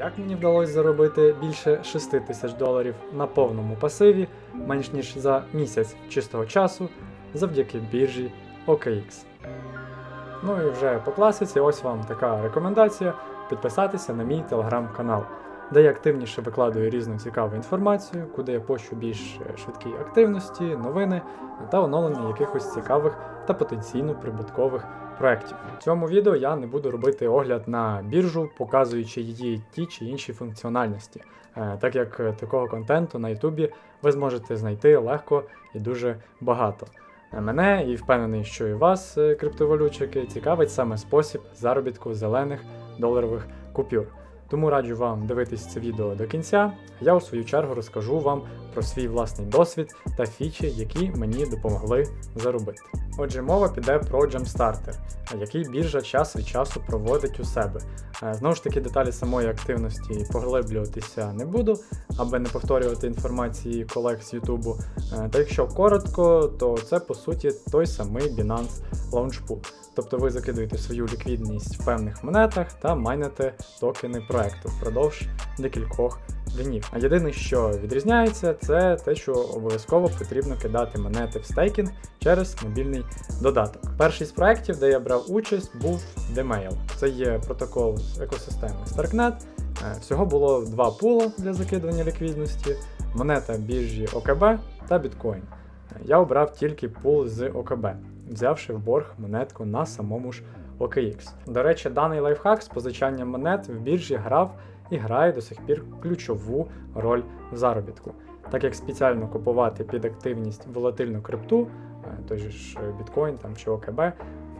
Як мені вдалося заробити більше 6 тисяч доларів на повному пасиві менш ніж за місяць чистого часу завдяки біржі OKX. Ну і вже по класиці, ось вам така рекомендація підписатися на мій телеграм-канал, де я активніше викладаю різну цікаву інформацію, куди я пощу більш швидкі активності, новини та оновлення якихось цікавих та потенційно прибуткових проєктів. В цьому відео я не буду робити огляд на біржу, показуючи її ті чи інші функціональності, е, так як такого контенту на Ютубі ви зможете знайти легко і дуже багато. Е, Мене і впевнений, що і вас, е, криптовалютчики, цікавить саме спосіб заробітку зелених доларових купюр. Тому раджу вам дивитись це відео до кінця. Я у свою чергу розкажу вам про свій власний досвід та фічі, які мені допомогли заробити. Отже, мова піде про Jumpstarter, який біржа час від часу проводить у себе. Е, Знову ж таки, деталі самої активності поглиблюватися не буду, аби не повторювати інформації колег з Ютубу. Е, Та якщо коротко, то це по суті той самий Binance Launchpool. Тобто ви закидуєте свою ліквідність в певних монетах та майнете токени проекту впродовж декількох днів. А єдине, що відрізняється, це те, що обов'язково потрібно кидати монети в стейкінг через мобільний додаток. Перший з проєктів, де я брав участь, був Demail. Це є протокол з екосистеми Starknet. Е, Всього було два пула для закидування ліквідності: монета біржі ОКБ та біткоін. Е, Я обрав тільки пул з ОКБ, взявши в борг монетку на самому ж OKX. До речі, даний лайфхак з позичанням монет в біржі грав і грає до сих пір ключову роль в заробітку, так як спеціально купувати під активність волатильну крипту, е, той ж біткоін там чи ОКБ,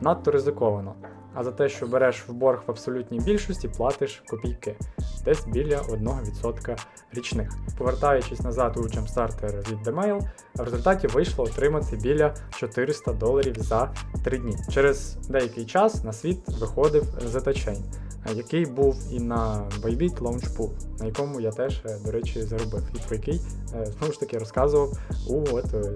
надто ризиковано. А за те, що береш в борг в абсолютній більшості, платиш копійки, десь біля 1% річних. Повертаючись назад у Jumpstarter від Demail, в результаті вийшло отримати біля 400 доларів за 3 дні. Через деякий час на світ виходив Zeta Chain, е, який був і на Bybit Launchpool, на якому я теж, е, до речі, заробив, і про який е, знову ж таки розказував у от, е,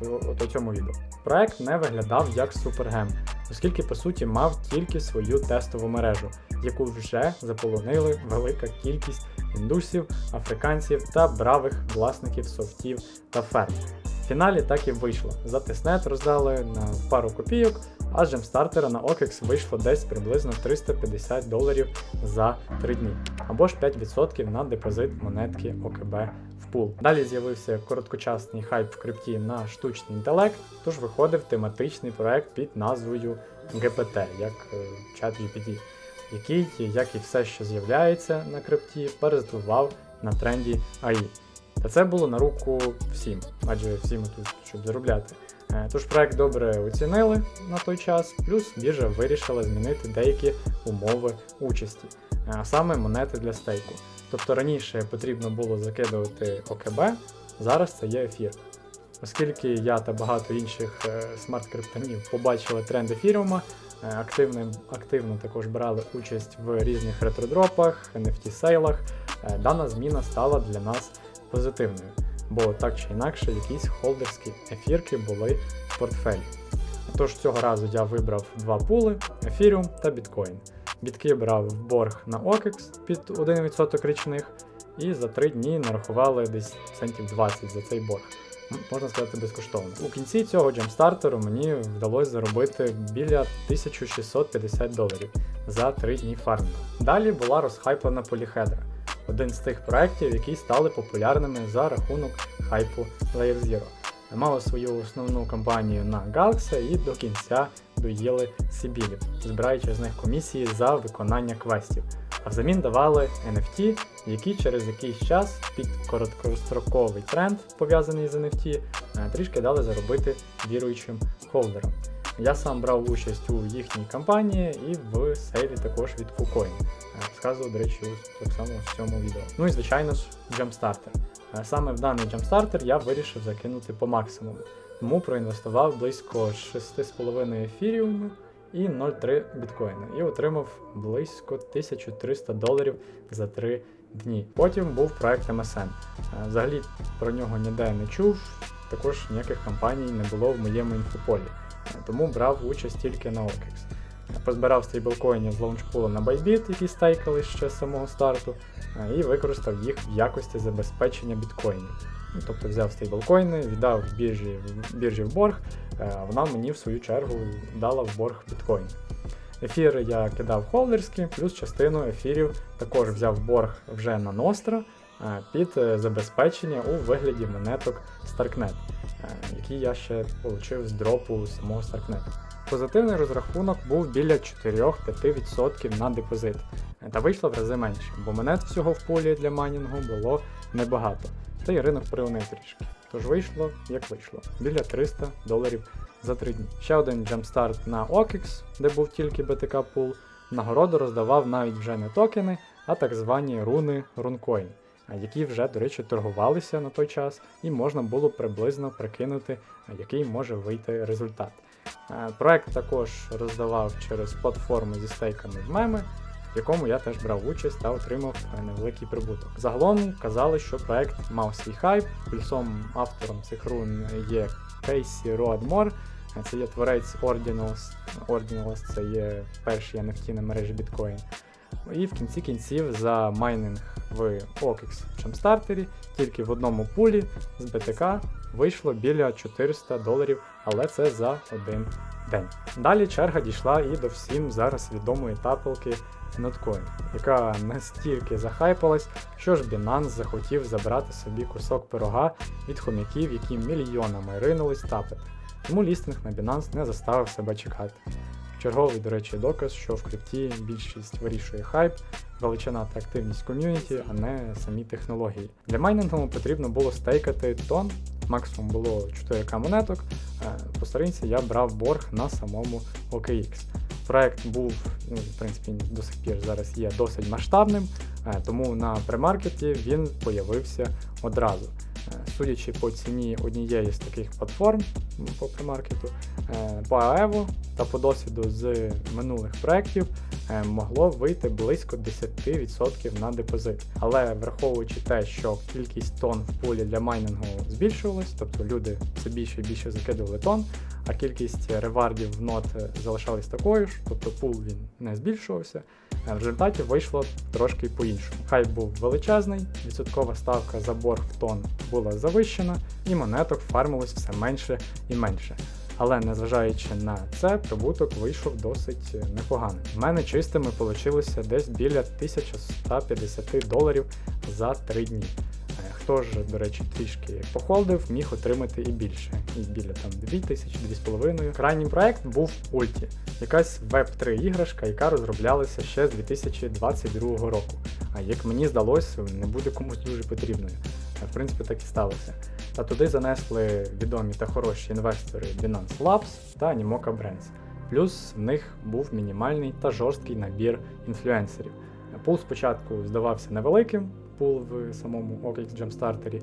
от, от, от цьому відео. Проект не виглядав як супергем, оскільки по суті мав тільки свою тестову мережу, яку вже заполонили велика кількість індусів, африканців та бравих власників софтів та ферм. В фіналі так і вийшло. За тиснет роздали на пару копійок, а джемстартера на OKEX вийшло десь приблизно 350 доларів за 3 дні, або ж 5% на депозит монетки ОКБ в пул. Далі з'явився короткочасний хайп в крипті на штучний інтелект, тож виходив тематичний проект під назвою GPT, як е, ChatGPT, який, як і все, що з'являється на крипті, паразитував на тренді AI. Та це було на руку всім, адже всі ми тут, щоб заробляти. Е, Тож проект добре оцінили на той час, плюс біржа вирішила змінити деякі умови участі, е, а саме монети для стейку. Тобто раніше потрібно було закидувати ОКБ, зараз це є ефір. Оскільки я та багато інших е, смарт-криптонів побачили тренд ефіріума, активно, активно також брали участь в різних ретродропах, NFT-сейлах, е, дана зміна стала для нас позитивною, бо так чи інакше якісь холдерські ефірки були в портфелі. Тож цього разу я вибрав два пули Ethereum та біткоін. Бітки брав в борг на OKEX під 1% річних, і за 3 дні нарахували десь центів 20 за цей борг. Можна сказати, безкоштовно. У кінці цього джемстартеру мені вдалося заробити біля 1650 доларів за 3 дні фармінгу. Далі була розхайплена поліхедра, один з тих проєктів, які стали популярними за рахунок хайпу Layer Zero. Мали свою основну кампанію на Galaxy і до кінця доїли Сибілів, збираючи з них комісії за виконання квестів. А взамін давали NFT, які через якийсь час під короткостроковий тренд, пов'язаний з NFT, е, трішки дали заробити віруючим холдерам. Я сам брав участь у їхній кампанії і в сейлі також від KuCoin. Е, Сказував, до речі, так само в цьому відео. Ну і звичайно ж, Jumpstarter. Е, Саме в даний Jumpstarter я вирішив закинути по максимуму, тому проінвестував близько 6,5 ефіріуму і 0,3 біткоїна і отримав близько 1300 доларів за 3 дні. Потім був проект MSN. Е, Взагалі про нього ніде не чув, також ніяких компаній не було в моєму інфополі, е, тому брав участь тільки на OKEX. Позбирав стейблкоїнів з лаунчпулу на Bybit, які стейкали ще з самого старту, е, і використав їх в якості забезпечення біткоїнів. Ну, Тобто взяв стейблкоїни, віддав біржі, біржі в борг, е, вона мені в свою чергу дала в борг біткоін. Ефір я кидав холдерські, плюс частину ефірів також взяв борг вже на Nostra е, під е, забезпечення у вигляді монеток Starknet, які я ще отримав з дропу самого Starknet. Позитивний розрахунок був біля 4-5% на депозит, та вийшло в рази менше, бо монет всього в полі для майнінгу було небагато, та й ринок приунив трішки. Тож вийшло, як вийшло, біля 300 доларів за 3 дні. Ще один джемпстарт на OKX, де був тільки BTK пул. Нагороду роздавав навіть вже не токени, а так звані руни RunCoin, які вже, до речі, торгувалися на той час, і можна було приблизно прикинути, який може вийти результат. Е, Проект також роздавав через платформу зі стейками в меми, в якому я теж брав участь та отримав е, невеликий прибуток. Загалом казали, що проект мав свій хайп, плюсом автором цих рун є Кейсі Роадмор, це є творець Ordinals. Ordinals це є перший NFT на мережі біткоін. І в кінці кінців за майнинг в OKX Jumpstarter тільки в одному пулі з BTK вийшло біля 400 доларів, але це за один день. Далі черга дійшла і до всім зараз відомої тапелки Notcoin, яка настільки захайпалась, що ж Binance захотів забрати собі кусок пирога від хомяків, які мільйонами ринулись тапити. Тому лістинг на Binance не заставив себе чекати. Черговий, до речі, доказ, що в крипті більшість вирішує хайп, величина та активність ком'юніті, а не самі технології. Для майнінгу потрібно було стейкати тон, максимум було 4К монеток. е, По старинці я брав борг на самому OKX. Проект був, ну, в принципі, до сих пір зараз є досить масштабним, е, тому на премаркеті він появився одразу. Е, Судячи по ціні однієї з таких платформ по премаркету, е, по АЕВО та по досвіду з минулих проєктів е, могло вийти близько 10% на депозит. Але враховуючи те, що кількість тонн в пулі для майнінгу збільшувалась, тобто люди все більше і більше закидували тонн, а кількість ревардів в нот залишалась такою ж, тобто пул він не збільшувався. В результаті вийшло трошки по-іншому. Хайп був величезний, відсоткова ставка за борг в тон була завищена, і монеток фармилось все менше і менше. Але незважаючи на це, прибуток вийшов досить непоганий. У мене чистими вийшло десь біля 1150 доларів за 3 дні. Е, Хто ж, до речі, трішки похолдив, міг отримати і більше, і біля там 2000, 2,5. Крайній проект був Ульті, якась Web3 іграшка, яка розроблялася ще з 2022 року. А як мені здалося, не буде комусь дуже потрібною. В принципі, так і сталося. Та туди занесли відомі та хороші інвестори Binance Labs та Animoca Brands. Плюс в них був мінімальний та жорсткий набір інфлюенсерів. Пул спочатку здавався невеликим, пул в самому OKX Jumpstarter,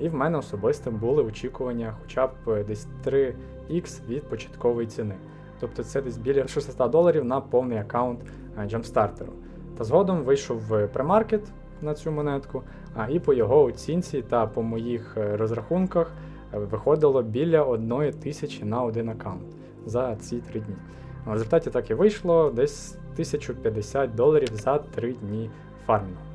і в мене особисто були очікування хоча б е, десь 3x від початкової ціни. Тобто це десь біля 600 доларів на повний аккаунт е, Jumpstarter. Та згодом вийшов в премаркет на цю монетку, а і по його оцінці та по моїх е, розрахунках виходило біля 1 тисячі на один аккаунт за ці три дні. В результаті так і вийшло десь 1050 доларів за 3 дні фармінгу.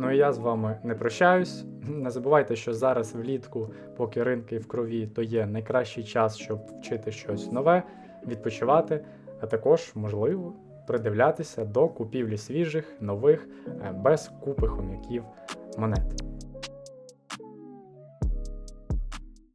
Ну і я з вами не прощаюсь. Не забувайте, що зараз влітку, поки ринки в крові, то є найкращий час, щоб вчити щось нове, відпочивати, а також, можливо, придивлятися до купівлі свіжих, нових, е, без купи хом'яків монет.